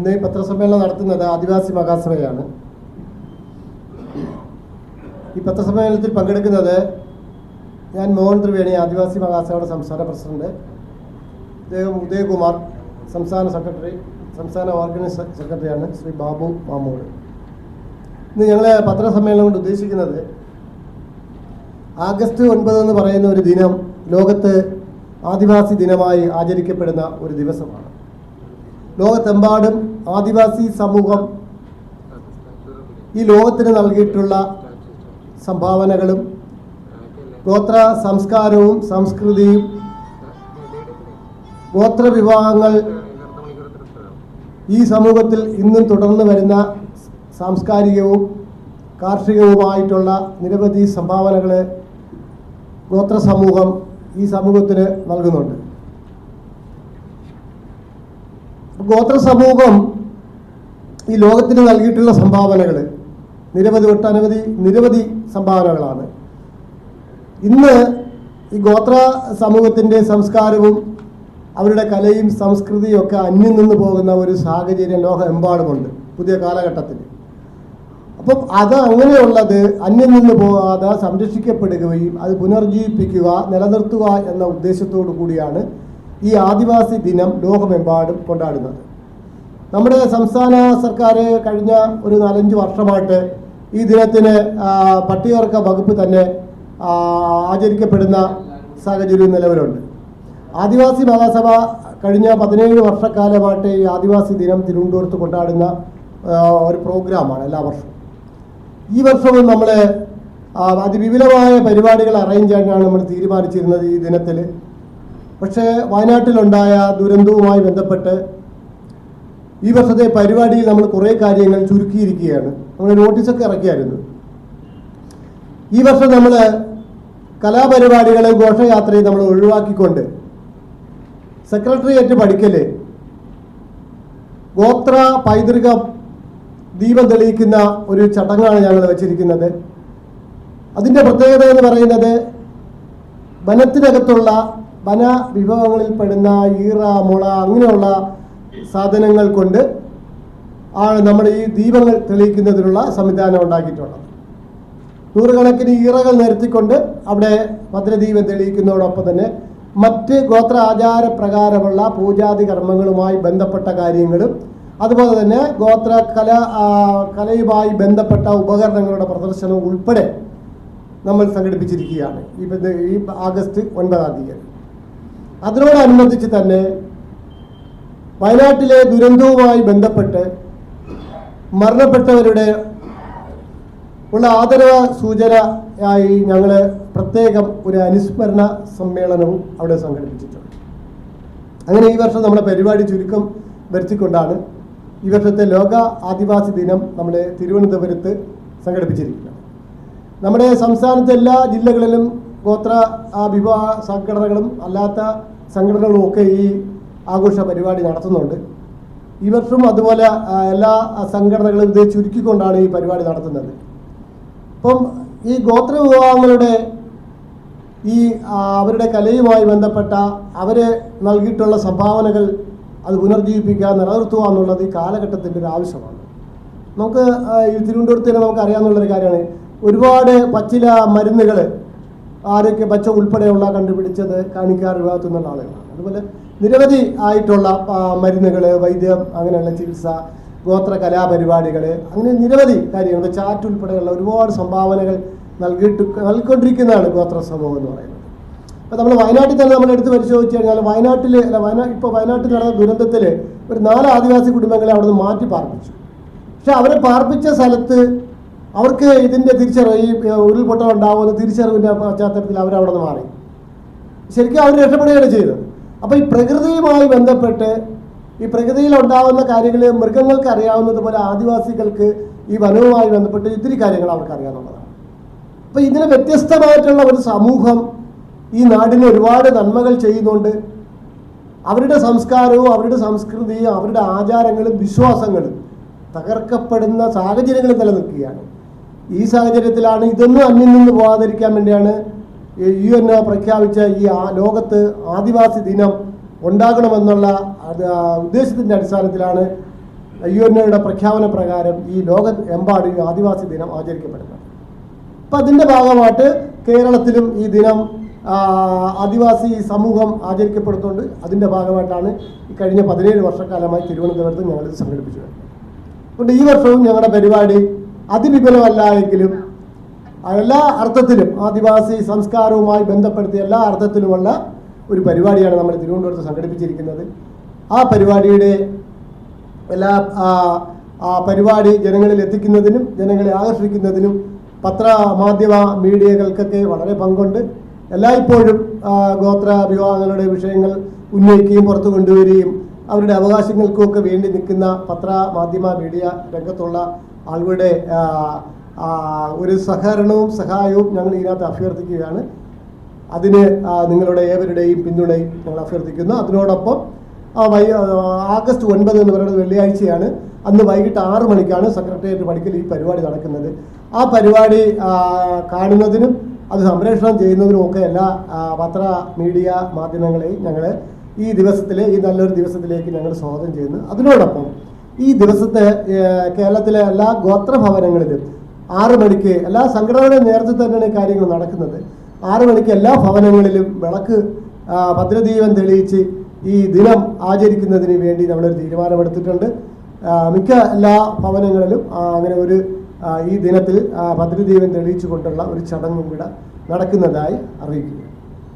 ഇന്ന് ഈ പത്രസമ്മേളനം നടത്തുന്നത് ആദിവാസി മഹാസഭയാണ്. ഈ പത്രസമ്മേളനത്തിൽ പങ്കെടുക്കുന്നത് ഞാൻ മോഹൻ ത്രിവേണി ആദിവാസി മഹാസഭയുടെ സംസ്ഥാന പ്രസിഡന്റ്. അദ്ദേഹം ഉദയകുമാർ സംസ്ഥാന സെക്രട്ടറി സംസ്ഥാന ഓർഗനൈസ് സെക്രട്ടറിയാണ് ശ്രീ ബാബു മാമോട്. ഇന്ന് ഞങ്ങൾ പത്രസമ്മേളനം കൊണ്ട് ഉദ്ദേശിക്കുന്നത് ആഗസ്റ്റ് ഒൻപത് എന്ന് പറയുന്ന ഒരു ദിനം ലോകത്ത് ആദിവാസി ദിനമായി ആചരിക്കപ്പെടുന്ന ഒരു ദിവസമാണ്. ലോകത്തെമ്പാടും ആദിവാസി സമൂഹം ഈ ലോകത്തിന് നൽകിയിട്ടുള്ള സംഭാവനകളും ഗോത്ര സംസ്കാരവും സംസ്കൃതിയും ഗോത്രവിഭാഗങ്ങൾ ഈ സമൂഹത്തിൽ ഇന്നും തുടർന്ന് വരുന്ന സാംസ്കാരികവും കാർഷികവുമായിട്ടുള്ള നിരവധി സംഭാവനകൾ ഗോത്ര സമൂഹം ഈ സമൂഹത്തിന് നൽകുന്നുണ്ട്. ഗോത്ര സമൂഹം ഈ ലോകത്തിന് നൽകിയിട്ടുള്ള സംഭാവനകൾ. നിരവധി ഒട്ടനവധി നിരവധി സംഭാവനകളാണ്. ഇന്ന് ഈ ഗോത്ര സമൂഹത്തിന്റെ സംസ്കാരവും അവരുടെ കലയും സംസ്കൃതിയും ഒക്കെ അന്യം നിന്ന് പോകുന്ന ഒരു സാഹചര്യം ലോകമെമ്പാടുമുണ്ട് പുതിയ കാലഘട്ടത്തിൽ. അപ്പം അത് അങ്ങനെയുള്ളത് അന്യം നിന്ന് പോകാതെ സംരക്ഷിക്കപ്പെടുകയും അത് പുനർജീവിപ്പിക്കുക നിലനിർത്തുക എന്ന ഉദ്ദേശത്തോടു കൂടിയാണ് ഈ ആദിവാസി ദിനം ലോകമെമ്പാടും കൊണ്ടാടുന്നത്. നമ്മുടെ സംസ്ഥാന സർക്കാർ കഴിഞ്ഞ ഒരു നാലഞ്ച് വർഷമായിട്ട് ഈ ദിനത്തിന് പട്ടികവർഗ വകുപ്പ് തന്നെ ആചരിക്കപ്പെടുന്ന സാഹചര്യം നിലവിലുണ്ട്. ആദിവാസി മഹാസഭ കഴിഞ്ഞ പതിനേഴ് വർഷക്കാലമായിട്ട് ഈ ആദിവാസി ദിനം തിരുവനന്തപുരത്ത് കൊണ്ടാടുന്ന ഒരു പ്രോഗ്രാമാണ് എല്ലാ വർഷവും. ഈ വർഷവും നമ്മൾ അതിവിപുലമായ പരിപാടികൾ അറേഞ്ച് ചെയ്യാനാണ് നമ്മൾ തീരുമാനിച്ചിരുന്നത് ഈ ദിനത്തിൽ പക്ഷേ വയനാട്ടിലുണ്ടായ ദുരന്തവുമായി ബന്ധപ്പെട്ട് ഈ വർഷത്തെ പരിപാടിയിൽ നമ്മൾ കുറേ കാര്യങ്ങൾ ചുരുക്കിയിരിക്കുകയാണ്. നമ്മൾ നോട്ടീസൊക്കെ ഇറക്കിയായിരുന്നു. ഈ വർഷം നമ്മൾ കലാപരിപാടികളെ ഘോഷയാത്രയും നമ്മൾ ഒഴിവാക്കിക്കൊണ്ട് സെക്രട്ടേറിയറ്റ് പഠിക്കൽ ഗോത്ര പൈതൃക ദീപം തെളിയിക്കുന്ന ഒരു ചടങ്ങാണ് ഞങ്ങൾ വെച്ചിരിക്കുന്നത്. അതിന്റെ പ്രത്യേകത എന്ന് പറയുന്നത് വനത്തിനകത്തുള്ള വന വിഭവങ്ങളിൽ പെടുന്ന ഈറ മുള അങ്ങനെയുള്ള സാധനങ്ങൾ കൊണ്ട് ആണ് നമ്മുടെ ഈ ദീപങ്ങൾ തെളിയിക്കുന്നതിനുള്ള സംവിധാനം ഉണ്ടാക്കിയിട്ടുള്ളത്. നൂറുകണക്കിന് ഈറകൾ നിരത്തിക്കൊണ്ട് അവിടെ ഭദ്രദീപം തെളിയിക്കുന്നതോടൊപ്പം തന്നെ മറ്റ് ഗോത്ര ആചാര പ്രകാരമുള്ള പൂജാതി കർമ്മങ്ങളുമായി ബന്ധപ്പെട്ട കാര്യങ്ങളും അതുപോലെ തന്നെ ഗോത്ര കല കലയുമായി ബന്ധപ്പെട്ട ഉപകരണങ്ങളുടെ പ്രദർശനവും ഉൾപ്പെടെ നമ്മൾ സംഘടിപ്പിച്ചിരിക്കുകയാണ്. ഈ ആഗസ്റ്റ് ഒൻപതാം തീയതി. അതിനോടനുബന്ധിച്ച് തന്നെ വയനാട്ടിലെ ദുരന്തവുമായി ബന്ധപ്പെട്ട് മരണപ്പെട്ടവരുടെ ഉള്ള ആദരവ സൂചനയായി ഞങ്ങൾ പ്രത്യേകം ഒരു അനുസ്മരണ സമ്മേളനവും അവിടെ സംഘടിപ്പിച്ചിട്ടുണ്ട്. അങ്ങനെ ഈ വർഷം നമ്മുടെ പരിപാടി ചുരുക്കം വരുത്തിക്കൊണ്ടാണ് ഈ വർഷത്തെ ലോക ആദിവാസി ദിനം നമ്മുടെ തിരുവനന്തപുരത്ത് സംഘടിപ്പിച്ചിരിക്കുന്നത്. നമ്മുടെ സംസ്ഥാനത്തെ എല്ലാ ജില്ലകളിലും ഗോത്ര വിവാഹ സംഘടനകളും അല്ലാത്ത സംഘടനകളും ഒക്കെ ഈ ആഘോഷ പരിപാടി നടത്തുന്നുണ്ട്. ഈ വർഷം അതുപോലെ എല്ലാ സംഘടനകളും ഇത് ചുരുക്കിക്കൊണ്ടാണ് ഈ പരിപാടി നടത്തുന്നത്. അപ്പം ഈ ഗോത്ര വിഭാഗങ്ങളുടെ ഈ അവരുടെ കലയുമായി ബന്ധപ്പെട്ട അവരെ നൽകിയിട്ടുള്ള സംഭാവനകൾ അത് പുനർജീവിപ്പിക്കുക നിലനിർത്തുക എന്നുള്ളത് ഈ കാലഘട്ടത്തിന്റെ ഒരു ആവശ്യമാണ്. നമുക്ക് ഈ തിരുവനന്തപുരത്ത് തന്നെ നമുക്ക് അറിയാമെന്നുള്ളൊരു കാര്യമാണ്. ഒരുപാട് പച്ചില മരുന്നുകൾ ആരോഗ്യ പച്ച ഉൾപ്പെടെയുള്ള കണ്ടുപിടിച്ചത് കാണിക്കാർ വിഭാഗത്തു നിന്നുള്ള ആളുകളാണ്. അതുപോലെ നിരവധി ആയിട്ടുള്ള മരുന്നുകൾ വൈദ്യം അങ്ങനെയുള്ള ചികിത്സ ഗോത്ര കലാപരിപാടികൾ അങ്ങനെ നിരവധി കാര്യങ്ങൾ ചാറ്റ് ഉൾപ്പെടെയുള്ള ഒരുപാട് സംഭാവനകൾ നൽകിയിട്ട് നൽകിക്കൊണ്ടിരിക്കുന്നതാണ് ഗോത്ര സമൂഹം എന്ന് പറയുന്നത്. അപ്പോൾ നമ്മൾ വയനാട്ടിൽ തന്നെ നമ്മൾ എടുത്ത് പരിശോധിച്ച് കഴിഞ്ഞാൽ വയനാട്ടിൽ അല്ല വയനാ ഇപ്പോൾ വയനാട്ടിൽ നടന്ന ദുരന്തത്തിൽ ഒരു നാല് ആദിവാസി കുടുംബങ്ങളെ അവിടെ നിന്ന് മാറ്റി പാർപ്പിച്ചു പക്ഷെ അവരെ പാർപ്പിച്ച സ്ഥലത്ത് അവർക്ക് ഇതിന്റെ തിരിച്ചറിവ് ഈ ഉരുൾപൊട്ടൽ ഉണ്ടാകുന്ന തിരിച്ചറിവിന്റെ പശ്ചാത്തലത്തിൽ അവരവിടെ നിന്ന് മാറി. ശരിക്കും അവർ രക്ഷപ്പെടുകയാണ് ചെയ്തത്. അപ്പോൾ ഈ പ്രകൃതിയുമായി ബന്ധപ്പെട്ട് ഈ പ്രകൃതിയിൽ ഉണ്ടാകുന്ന കാര്യങ്ങൾ മൃഗങ്ങൾക്ക് അറിയാവുന്നതുപോലെ ആദിവാസികൾക്ക് ഈ വനവുമായി ബന്ധപ്പെട്ട് ഇത്തിരി കാര്യങ്ങൾ അവർക്ക് അറിയാവുന്നതാണ്. അപ്പോൾ ഇതിന് വ്യത്യസ്തമായിട്ടുള്ള ഒരു സമൂഹം ഈ നാടിന് ഒരുപാട് നന്മകൾ ചെയ്യുന്നുണ്ട്. അവരുടെ സംസ്കാരവും അവരുടെ സംസ്കൃതിയും അവരുടെ ആചാരങ്ങളും വിശ്വാസങ്ങളും തകർക്കപ്പെടുന്ന സാഹചര്യങ്ങൾ നിലനിൽക്കുകയാണ്. ഈ സാഹചര്യത്തിലാണ് ഇതൊന്നും അന്യം നിന്ന് പോകാതിരിക്കാൻ വേണ്ടിയാണ് യു എൻ പ്രഖ്യാപിച്ച ഈ ലോകത്ത് ആദിവാസി ദിനം ഉണ്ടാകണമെന്നുള്ള ഉദ്ദേശത്തിന്റെ അടിസ്ഥാനത്തിലാണ് യു എൻ ഒയുടെ പ്രഖ്യാപന പ്രകാരം ഈ ലോകമെമ്പാടും ആദിവാസി ദിനം ആചരിക്കപ്പെടുന്നത്. അപ്പം അതിന്റെ ഭാഗമായിട്ട് കേരളത്തിലും ഈ ദിനം ആദിവാസി സമൂഹം ആചരിക്കപ്പെടുന്നുണ്ട്. അതിന്റെ ഭാഗമായിട്ടാണ് കഴിഞ്ഞ പതിനേഴ് വർഷക്കാലമായി തിരുവനന്തപുരത്ത് ഞങ്ങളിത് സംഘടിപ്പിച്ചു അതുകൊണ്ട് ഈ വർഷവും ഞങ്ങളുടെ പരിപാടി അതിവിപുലമല്ല എങ്കിലും എല്ലാ അർത്ഥത്തിലും ആദിവാസി സംസ്കാരവുമായി ബന്ധപ്പെടുത്തി എല്ലാ അർത്ഥത്തിലുമുള്ള ഒരു പരിപാടിയാണ് നമ്മൾ തിരുവനന്തപുരത്ത് സംഘടിപ്പിച്ചിരിക്കുന്നത്. ആ പരിപാടിയുടെ എല്ലാ ആ, പരിപാടി ജനങ്ങളിൽ എത്തിക്കുന്നതിനും ജനങ്ങളെ ആകർഷിക്കുന്നതിനും പത്ര മാധ്യമ മീഡിയകൾക്കൊക്കെ വളരെ പങ്കുണ്ട്. എല്ലായ്പ്പോഴും ഗോത്ര വിവാഹങ്ങളുടെ വിഷയങ്ങൾ ഉന്നയിക്കുകയും പുറത്തു കൊണ്ടുവരികയും അവരുടെ അവകാശങ്ങൾക്കുമൊക്കെ വേണ്ടി നിൽക്കുന്ന പത്ര മാധ്യമ മീഡിയ രംഗത്തുള്ള ആളുകളുടെ ഒരു സഹകരണവും സഹായവും ഞങ്ങൾ ഇതിനകത്ത് അഭ്യർത്ഥിക്കുകയാണ്. അതിന് നിങ്ങളുടെ ഏവരുടെയും പിന്തുണയും ഞങ്ങൾ അഭ്യർത്ഥിക്കുന്നു. അതിനോടൊപ്പം ആഗസ്റ്റ് ഒൻപത് എന്ന് പറയുന്നത് വെള്ളിയാഴ്ചയാണ്. അന്ന് വൈകിട്ട് ആറ് മണിക്കാണ് സെക്രട്ടേറിയറ്റ് പടിക്കൽ ഈ പരിപാടി നടക്കുന്നത്. ആ പരിപാടി കാണുന്നതിനും അത് സംപ്രേഷണം ചെയ്യുന്നതിനും ഒക്കെ എല്ലാ പത്ര മീഡിയ മാധ്യമങ്ങളെയും ഞങ്ങൾ ഈ ദിവസത്തിലെ ഈ നല്ലൊരു ദിവസത്തിലേക്ക് ഞങ്ങൾ സ്വാഗതം ചെയ്യുന്നു. അതിനോടൊപ്പം ഈ ദിവസത്തെ കേരളത്തിലെ എല്ലാ ഗോത്രഭവനങ്ങളിലും ആറു മണിക്ക് എല്ലാ സംഘടനയുടെ നേരത്തെ തന്നെയാണ് കാര്യങ്ങൾ നടക്കുന്നത്. ആറു മണിക്ക് എല്ലാ ഭവനങ്ങളിലും വിളക്ക് ഭദ്രദീപൻ ഭദ്രദീപം തെളിയിച്ച് ഈ ദിനം ആചരിക്കുന്നതിന് വേണ്ടി നമ്മളൊരു തീരുമാനമെടുത്തിട്ടുണ്ട്. മിക്ക എല്ലാ ഭവനങ്ങളിലും അങ്ങനെ ഒരു ഈ ദിനത്തിൽ ഭദ്രദീപം തെളിയിച്ചുകൊണ്ടുള്ള ഒരു ചടങ്ങും കൂടെ നടക്കുന്നതായി അറിയിക്കുന്നു.